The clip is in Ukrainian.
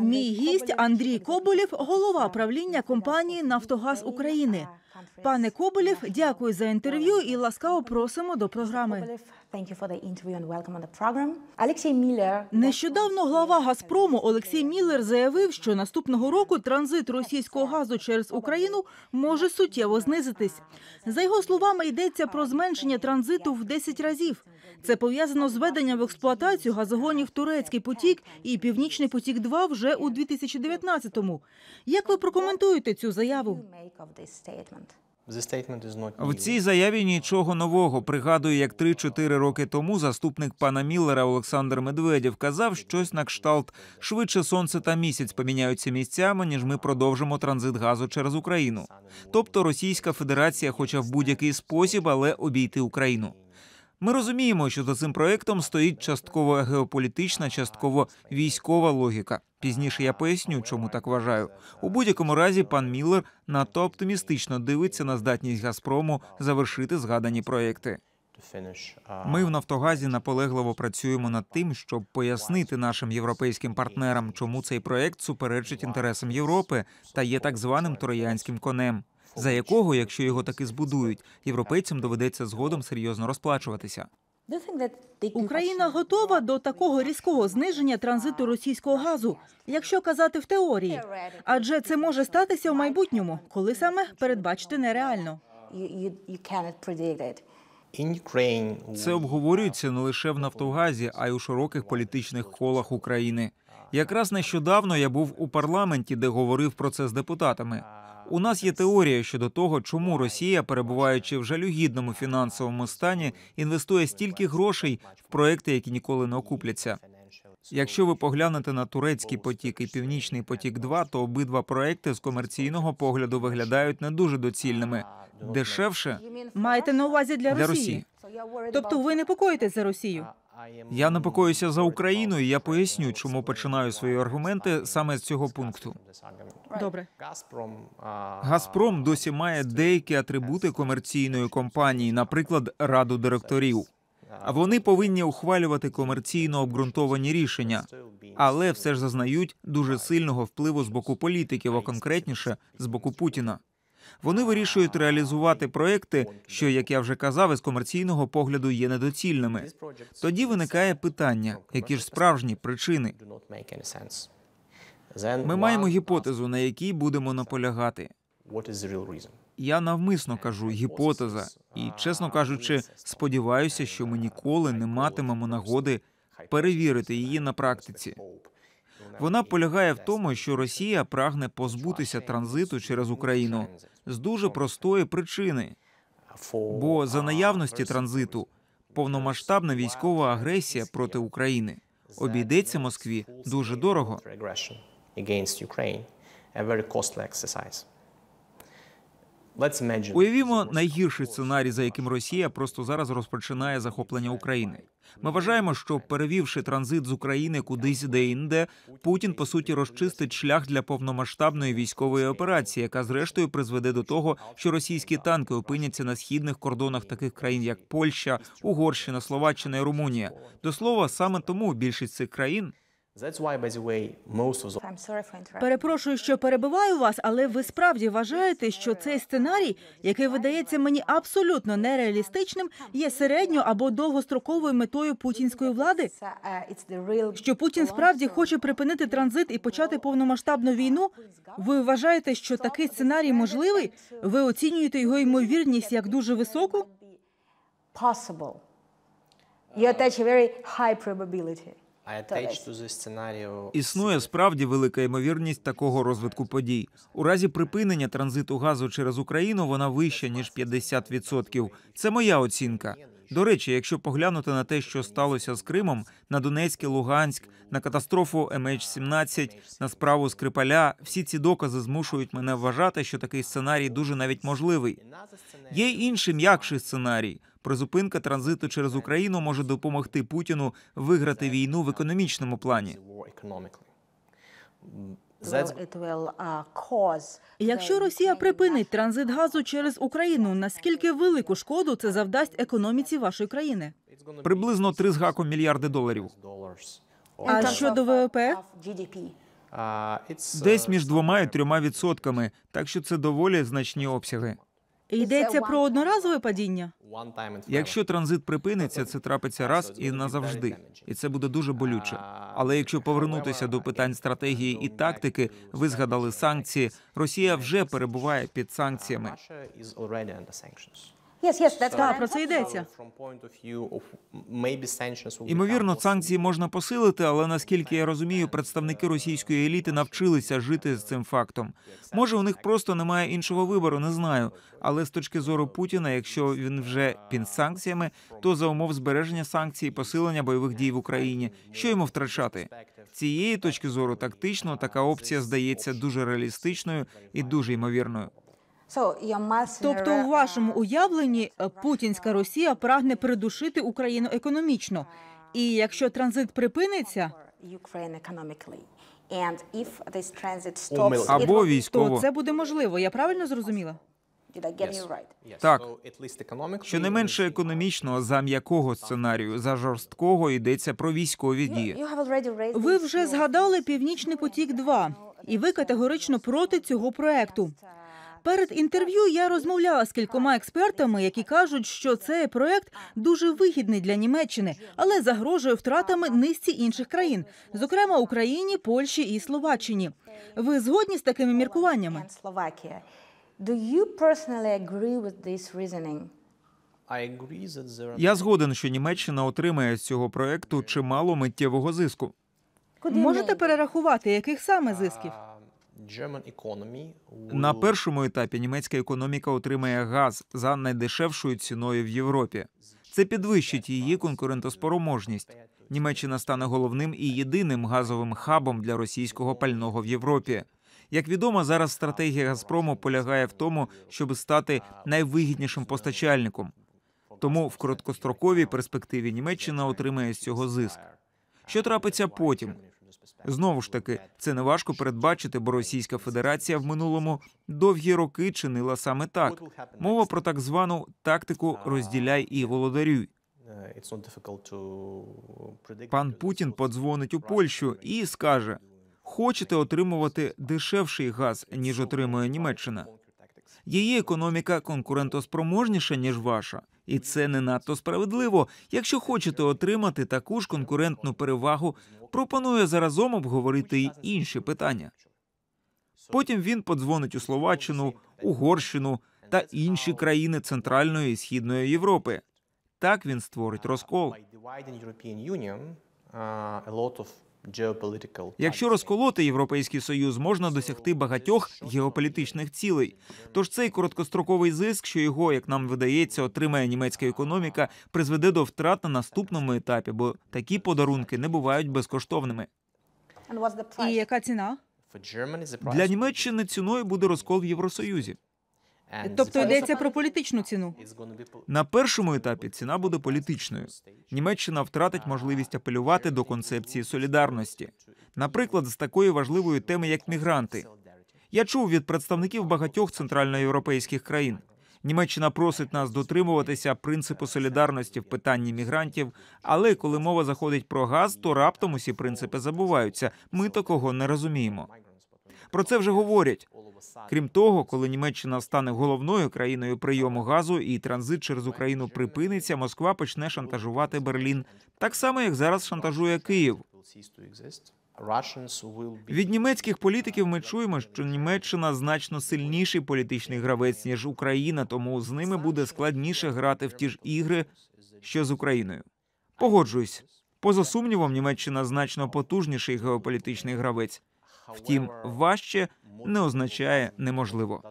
Мій гість Андрій Коболєв, голова правління компанії Нафтогаз України. Пане Коболєв, дякую за інтерв'ю і ласкаво просимо до програми. Нещодавно глава Газпрому Олексій Міллер заявив, що наступного року транзит російського газу через Україну може суттєво знизитись. За його словами, йдеться про зменшення транзиту в 10 разів. Це пов'язано з введенням в експлуатацію газогонів Турецький потік і Північний потік 2 вже у 2019-му. Як ви прокоментуєте цю заяву? В цій заяві нічого нового. Пригадую, як 3-4 роки тому заступник пана Міллера Олександр Медведєв казав щось на кшталт швидше сонце та місяць поміняються місцями, ніж ми продовжимо транзит газу через Україну. Тобто Російська Федерація хоче в будь-який спосіб, але обійти Україну. Ми розуміємо, що за цим проектом стоїть частково геополітична, частково військова логіка. Пізніше я поясню, чому так вважаю. У будь-якому разі пан Міллер надто оптимістично дивиться на здатність Газпрому завершити згадані проекти. Ми в Нафтогазі наполегливо працюємо над тим, щоб пояснити нашим європейським партнерам, чому цей проект суперечить інтересам Європи та є так званим троянським конем за якого, якщо його таки збудують, європейцям доведеться згодом серйозно розплачуватися. Україна готова до такого різкого зниження транзиту російського газу, якщо казати в теорії, адже це може статися в майбутньому, коли саме передбачити нереально. Це обговорюється не лише в Нафтогазі, а й у широких політичних колах України. Якраз нещодавно я був у парламенті, де говорив про це з депутатами. У нас є теорія щодо того, чому Росія, перебуваючи в жалюгідному фінансовому стані, інвестує стільки грошей в проекти, які ніколи не окупляться. Якщо ви поглянете на турецький потік і північний потік, 2 то обидва проекти з комерційного погляду виглядають не дуже доцільними. Дешевше маєте на увазі для, для Росії. Тобто ви непокоїтесь за Росію? Я непокоюся за Україну, і я поясню, чому починаю свої аргументи саме з цього пункту. Добре. Газпром досі має деякі атрибути комерційної компанії, наприклад, раду директорів. А вони повинні ухвалювати комерційно обґрунтовані рішення, але все ж зазнають дуже сильного впливу з боку політиків, а конкретніше з боку Путіна. Вони вирішують реалізувати проекти, що, як я вже казав, із комерційного погляду є недоцільними. Тоді виникає питання, які ж справжні причини. Ми маємо гіпотезу, на якій будемо наполягати. Я навмисно кажу гіпотеза, і, чесно кажучи, сподіваюся, що ми ніколи не матимемо нагоди перевірити її на практиці. Вона полягає в тому, що Росія прагне позбутися транзиту через Україну з дуже простої причини. Бо за наявності транзиту повномасштабна військова агресія проти України обійдеться Москві дуже дорого. Уявімо найгірший сценарій, за яким Росія просто зараз розпочинає захоплення України. Ми вважаємо, що перевівши транзит з України кудись де-інде, Путін по суті розчистить шлях для повномасштабної військової операції, яка зрештою призведе до того, що російські танки опиняться на східних кордонах таких країн, як Польща, Угорщина, Словаччина і Румунія. До слова, саме тому більшість цих країн. Перепрошую, що перебиваю вас, але ви справді вважаєте, що цей сценарій, який видається мені абсолютно нереалістичним, є середньо або довгостроковою метою путінської влади? Що Путін справді хоче припинити транзит і почати повномасштабну війну? Ви вважаєте, що такий сценарій можливий? Ви оцінюєте його ймовірність як дуже високу? You attach a very high probability. Існує справді велика ймовірність такого розвитку подій. У разі припинення транзиту газу через Україну вона вища ніж 50%. Це моя оцінка. До речі, якщо поглянути на те, що сталося з Кримом, на Донецьке, Луганськ, на катастрофу MH17, на справу Скрипаля, всі ці докази змушують мене вважати, що такий сценарій дуже навіть можливий. Є інший м'якший сценарій. Призупинка транзиту через Україну може допомогти Путіну виграти війну в економічному плані. Якщо Росія припинить транзит газу через Україну, наскільки велику шкоду це завдасть економіці вашої країни? Приблизно 3 з гаком мільярди доларів. А щодо ВВП? Десь між двома і трьома відсотками, так що це доволі значні обсяги. Йдеться про одноразове падіння. Якщо транзит припиниться, це трапиться раз і назавжди, і це буде дуже болюче. Але якщо повернутися до питань стратегії і тактики, ви згадали санкції. Росія вже перебуває під санкціями. Yes, yes, that's Так, про це йдеться. Імовірно, санкції можна посилити, але наскільки я розумію, представники російської еліти навчилися жити з цим фактом. Може, у них просто немає іншого вибору, не знаю. Але з точки зору Путіна, якщо він вже під санкціями, то за умов збереження санкцій, і посилення бойових дій в Україні, що йому втрачати? Цієї точки зору, тактично така опція здається дуже реалістичною і дуже ймовірною. Тобто, у вашому уявленні е, путінська Росія прагне придушити Україну економічно. І якщо транзит припиниться, Або will- то це буде можливо. Я правильно зрозуміла? Так. So at least economically, Що не менше економічно за м'якого сценарію, за жорсткого йдеться про військові дії. Ви вже згадали Північний потік 2 і ви категорично проти цього проекту. Перед інтерв'ю я розмовляла з кількома експертами, які кажуть, що цей проект дуже вигідний для Німеччини, але загрожує втратами низці інших країн, зокрема Україні, Польщі і Словаччині. Ви згодні з такими міркуваннями? and Slovakia. Do you personally agree with this reasoning? Я згоден, що Німеччина отримає з цього проекту чимало миттєвого зиску. Можете перерахувати, яких саме зисків? На першому етапі німецька економіка отримає газ за найдешевшою ціною в Європі. Це підвищить її конкурентоспроможність. Німеччина стане головним і єдиним газовим хабом для російського пального в Європі. Як відомо, зараз стратегія Газпрому полягає в тому, щоб стати найвигіднішим постачальником. Тому в короткостроковій перспективі Німеччина отримає з цього зиск. Що трапиться потім? Знову ж таки, це не важко передбачити, бо Російська Федерація в минулому довгі роки чинила саме так. Мова про так звану тактику розділяй і володарюй. Пан Путін подзвонить у Польщу і скаже: хочете отримувати дешевший газ, ніж отримує Німеччина. Її економіка конкурентоспроможніша, ніж ваша, і це не надто справедливо. Якщо хочете отримати таку ж конкурентну перевагу, пропоную заразом обговорити й інші питання. Потім він подзвонить у Словаччину, Угорщину та інші країни Центральної і Східної Європи. Так він створить розкол. Якщо розколоти Європейський Союз, можна досягти багатьох геополітичних цілей. Тож цей короткостроковий зиск, що його, як нам видається, отримає німецька економіка, призведе до втрат на наступному етапі, бо такі подарунки не бувають безкоштовними. І яка ціна? Для Німеччини ціною буде розкол в Євросоюзі. Тобто йдеться про політичну ціну. На першому етапі ціна буде політичною. Німеччина втратить можливість апелювати до концепції солідарності, наприклад, з такої важливої теми, як мігранти. Я чув від представників багатьох центральноєвропейських країн. Німеччина просить нас дотримуватися принципу солідарності в питанні мігрантів, але коли мова заходить про газ, то раптом усі принципи забуваються. Ми такого не розуміємо. Про це вже говорять. Крім того, коли Німеччина стане головною країною прийому газу і транзит через Україну припиниться, Москва почне шантажувати Берлін, так само як зараз шантажує Київ. Від німецьких політиків ми чуємо, що Німеччина значно сильніший політичний гравець ніж Україна, тому з ними буде складніше грати в ті ж ігри, що з Україною. Погоджуюсь. Поза сумнівом, Німеччина значно потужніший геополітичний гравець. Втім, важче не означає неможливо.